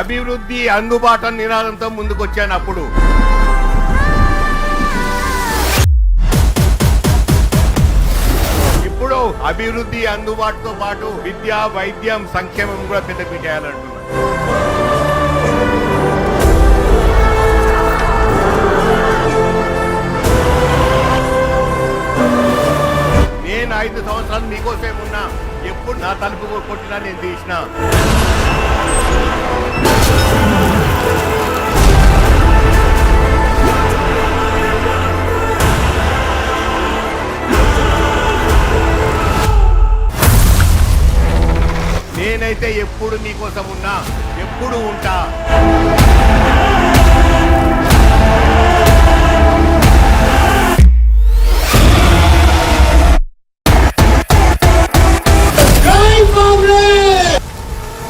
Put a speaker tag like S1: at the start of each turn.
S1: అభివృద్ధి అందుబాటు నినాదంతో ముందుకొచ్చాను అప్పుడు ఇప్పుడు అభివృద్ధి అందుబాటుతో పాటు విద్య వైద్యం సంక్షేమం కూడా పెద్ద పెట్టేయాలంటున్నాను నేను ఐదు సంవత్సరాలు మీకోసమే ఉన్నా. ఎప్పుడు నా తలుపు కొట్టినా నేను తీసిన. నేనైతే ఎప్పుడు నీకోసం ఉన్నా ఎప్పుడు ఉంటా.